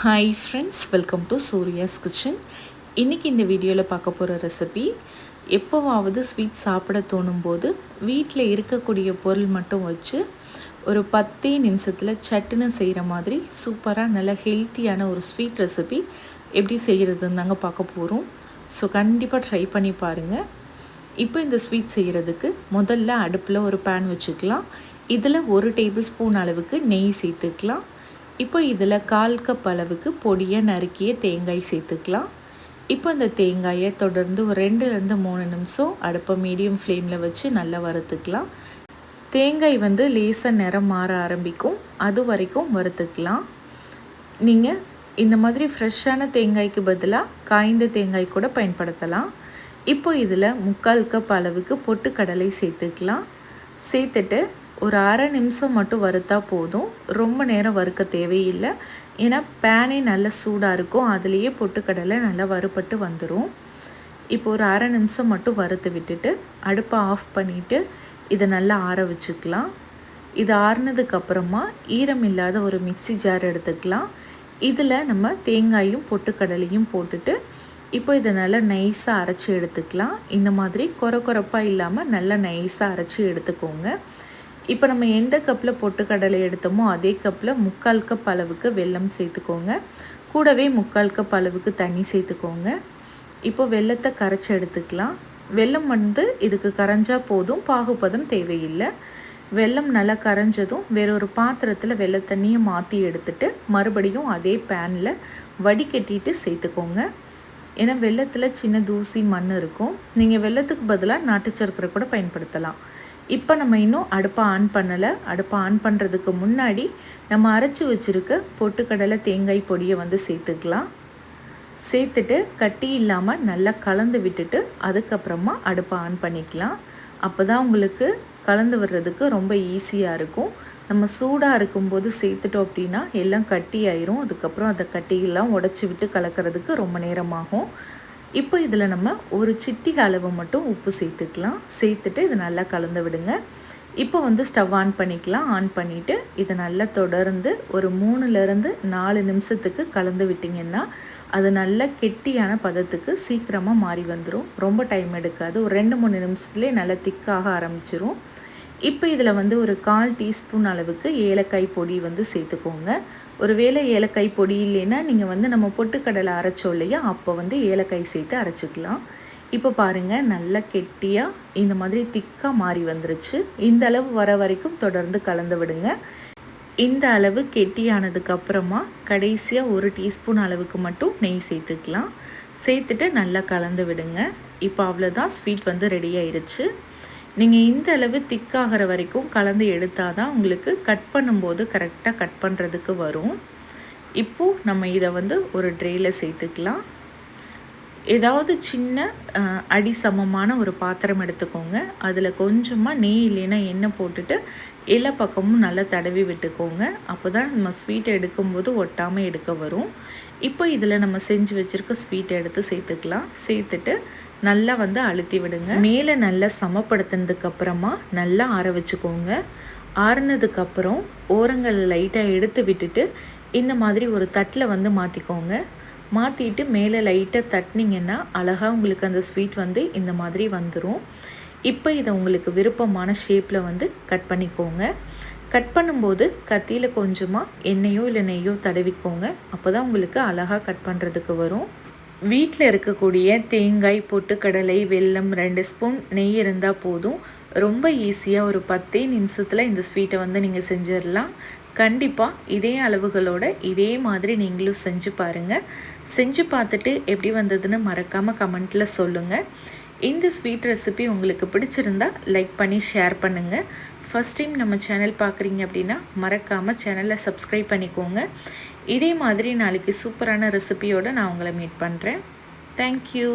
Hi friends welcome to Surya's kitchen இன்றைக்கி இந்த வீடியோவில் பார்க்க போகிற ரெசிபி எப்போவாவது ஸ்வீட் சாப்பிட தோணும்போது வீட்டில் இருக்கக்கூடிய பொருள் மட்டும் வச்சு ஒரு பத்தே நிமிஷத்தில் சட்டுன்னு செய்கிற மாதிரி சூப்பராக நல்ல ஹெல்த்தியான ஒரு ஸ்வீட் ரெசிபி எப்படி செய்கிறதுன்னு தாங்க பார்க்க போகிறோம் ஸோ கண்டிப்பாக ட்ரை பண்ணி பாருங்கள் இப்போ இந்த ஸ்வீட் செய்கிறதுக்கு முதல்ல அடுப்பில் ஒரு பேன் வச்சுக்கலாம். இதில் ஒரு டேபிள் ஸ்பூன் அளவுக்கு நெய் சேர்த்துக்கலாம். இப்போ இதில் கால் கப் அளவுக்கு பொடியை நறுக்கிய தேங்காய் சேர்த்துக்கலாம். இப்போ இந்த தேங்காயை தொடர்ந்து ஒரு ரெண்டுலேருந்து மூணு நிமிஷம் அடுப்பை மீடியம் ஃப்ளேமில் வச்சு நல்லா வறுத்துக்கலாம். தேங்காய் வந்து லேசாக நிறம் மாற ஆரம்பிக்கும். அது வரைக்கும் வறுத்துக்கலாம். நீங்கள் இந்த மாதிரி ஃப்ரெஷ்ஷான தேங்காய்க்கு பதிலாக காய்ந்த தேங்காய் கூட பயன்படுத்தலாம். இப்போ இதில் முக்கால் கப் அளவுக்கு பொட்டுக்கடலை சேர்த்துக்கலாம். சேர்த்துட்டு ஒரு அரை நிமிஷம் மட்டும் வறுத்தா போதும். ரொம்ப நேரம் வறுக்க தேவையில்லை. ஏன்னா பேனே நல்லா சூடாக இருக்கும். அதுலேயே பொட்டுக்கடலை நல்லா வறுப்பட்டு வந்துடும் இப்போ ஒரு அரை நிமிஷம் மட்டும் வறுத்து விட்டுட்டு அடுப்பை ஆஃப் பண்ணிவிட்டு இதை நல்லா ஆற வச்சுக்கலாம். இது ஆறுனதுக்கப்புறமா ஈரம் இல்லாத ஒரு மிக்சி ஜார் எடுத்துக்கலாம். இதில் நம்ம தேங்காயும் பொட்டுக்கடலையும் போட்டுட்டு இப்போ இதை நல்லா நைஸாக அரைச்சி எடுத்துக்கலாம். இந்த மாதிரி குறை குறைப்பாக இல்லாமல் நல்லா நைஸாக அரைச்சி எடுத்துக்கோங்க. இப்போ நம்ம எந்த கப்பில் பொட்டுக்கடலை எடுத்தோமோ அதே கப்பில் முக்கால் கப் அளவுக்கு வெல்லம் சேர்த்துக்கோங்க. கூடவே முக்கால் கப் அளவுக்கு தண்ணி சேர்த்துக்கோங்க. இப்போ வெள்ளத்தை கரைச்சி எடுத்துக்கலாம். வெல்லம் வந்து இதுக்கு கரைஞ்சால் போதும் பாகுபதம் தேவையில்லை. வெள்ளம் நல்லா கரைஞ்சதும் வேறொரு பாத்திரத்தில் வெள்ளை தண்ணியை மாற்றி எடுத்துட்டு மறுபடியும் அதே பேனில் வடிகட்டிட்டு சேர்த்துக்கோங்க. ஏன்னா வெள்ளத்தில் சின்ன தூசி மண் இருக்கும். நீங்கள் வெள்ளத்துக்கு பதிலாக நாட்டு சர்க்கரை கூட பயன்படுத்தலாம். இப்போ நம்ம இன்னும் அடுப்பை ஆன் பண்ணலை. அடுப்பை ஆன் பண்ணுறதுக்கு முன்னாடி நம்ம அரைச்சி வச்சுருக்க பொட்டுக்கடலை தேங்காய் பொடியை வந்து சேர்த்துக்கலாம். சேர்த்துட்டு கட்டி இல்லாமல் நல்லா கலந்து விட்டுட்டு அதுக்கப்புறமா அடுப்பை ஆன் பண்ணிக்கலாம். அப்போ தான் உங்களுக்கு கலந்து வர்றதுக்கு ரொம்ப ஈஸியாக இருக்கும். நம்ம சூடாக இருக்கும்போது சேர்த்துட்டோம் அப்படின்னா எல்லாம் கட்டி ஆயிரும். அதுக்கப்புறம் அந்த கட்டியெல்லாம் உடச்சி விட்டு கலக்கிறதுக்கு ரொம்ப நேரமாகும். இப்போ இதில் நம்ம ஒரு சிட்டி அளவு மட்டும் உப்பு சேர்த்துக்கலாம். சேர்த்துட்டு இதை நல்லா கலந்து விடுங்க. இப்போ வந்து ஸ்டவ் ஆன் பண்ணிக்கலாம். ஆன் பண்ணிவிட்டு இதை நல்லா தொடர்ந்து ஒரு மூணுலேருந்து நாலு நிமிஷத்துக்கு கலந்து விட்டிங்கன்னா அது நல்ல கெட்டியான பதத்துக்கு சீக்கிரமாக மாறி வந்துடும் ரொம்ப டைம் எடுக்காது. ஒரு ரெண்டு மூணு நிமிஷத்துலேயே நல்லா திக்காக ஆரம்பிச்சிரும். இப்போ இதில் வந்து ஒரு கால் டீஸ்பூன் அளவுக்கு ஏலக்காய் பொடி வந்து சேர்த்துக்கோங்க. ஒரு வேளை ஏலக்காய் பொடி இல்லைன்னா நீங்கள் வந்து நம்ம பொட்டுக்கடலை அரைச்சோம் இல்லையா அப்போ வந்து ஏலக்காய் சேர்த்து அரைச்சிக்கலாம். இப்போ பாருங்கள் நல்லா கெட்டியாக இந்த மாதிரி திக்காக மாறி வந்துருச்சு. இந்த அளவு வர வரைக்கும் தொடர்ந்து கலந்து விடுங்க. இந்த அளவு கெட்டியானதுக்கப்புறமா கடைசியாக ஒரு டீஸ்பூன் அளவுக்கு மட்டும் நெய் சேர்த்துக்கலாம். சேர்த்துட்டு நல்லா கலந்து விடுங்க. இப்போ அவ்வளோதான் ஸ்வீட் வந்து ரெடி ஆயிடுச்சு நீங்கள் இந்த அளவு திக்காகிற வரைக்கும் கலந்து எடுத்தால் தான் உங்களுக்கு கட் பண்ணும்போது கரெக்டாக கட் பண்ணுறதுக்கு வரும். இப்போது நம்ம இதை வந்து ஒரு ட்ரேயில் சேர்த்துக்கலாம். ஏதாவது சின்ன அடி சமமான ஒரு பாத்திரம் எடுத்துக்கோங்க. அதில் கொஞ்சமாக நெய் இல்லைன்னா எண்ணெய் போட்டுட்டு எல்லா பக்கமும் நல்லா தடவி விட்டுக்கோங்க. அப்போ தான் நம்ம ஸ்வீட்டை எடுக்கும்போது ஒட்டாமல் எடுக்க வரும். இப்போ இதில் நம்ம செஞ்சு வச்சுருக்க ஸ்வீட்டை எடுத்து சேர்த்துக்கலாம். சேர்த்துட்டு நல்லா வந்து அழுத்தி விடுங்க. மேலே நல்லா சமப்படுத்தினதுக்கு அப்புறமா நல்லா ஆற வச்சுக்கோங்க. ஆறுனதுக்கப்புறம் ஓரங்கள் லைட்டாக எடுத்து விட்டுட்டு இந்த மாதிரி ஒரு தட்டில் வந்து மாற்றிக்கோங்க மாற்றிட்டு மேலே லைட்டாக தட்டினீங்கன்னா அழகாக உங்களுக்கு அந்த ஸ்வீட் வந்து இந்த மாதிரி வந்துடும் இப்போ இதை உங்களுக்கு விருப்பமான ஷேப்பில் வந்து கட் பண்ணிக்கோங்க. கட் பண்ணும்போது கத்தியில் கொஞ்சமாக எண்ணெயோ இல்லை நெய்யோ தடவிக்கோங்க. அப்போ தான் உங்களுக்கு அழகாக கட் பண்ணுறதுக்கு வரும். வீட்டில் இருக்கக்கூடிய தேங்காய் பொட்டுக்கடலை வெல்லம் ரெண்டு ஸ்பூன் நெய் இருந்தால் போதும். ரொம்ப ஈஸியாக ஒரு பத்தே நிமிஷத்தில் இந்த ஸ்வீட்டை வந்து நீங்கள் செஞ்சிடலாம். கண்டிப்பாக இதே அளவுகளோட இதே மாதிரி நீங்களும் செஞ்சு பாருங்கள் செஞ்சு பார்த்துட்டு எப்படி வந்ததுன்னு மறக்காமல் கமெண்ட்டில் சொல்லுங்கள் இந்த ஸ்வீட் ரெசிபி உங்களுக்கு பிடிச்சிருந்தா லைக் பண்ணி ஷேர் பண்ணுங்கள் ஃபஸ்ட் டைம் நம்ம சேனல் பார்க்குறீங்க அப்படின்னா மறக்காமல் சேனலை சப்ஸ்கிரைப் பண்ணிக்கோங்க. இதே மாதிரி நாளைக்கு சூப்பரான ரெசிபியோடு நான் உங்களை மீட் பண்ணுறேன் தேங்க்யூ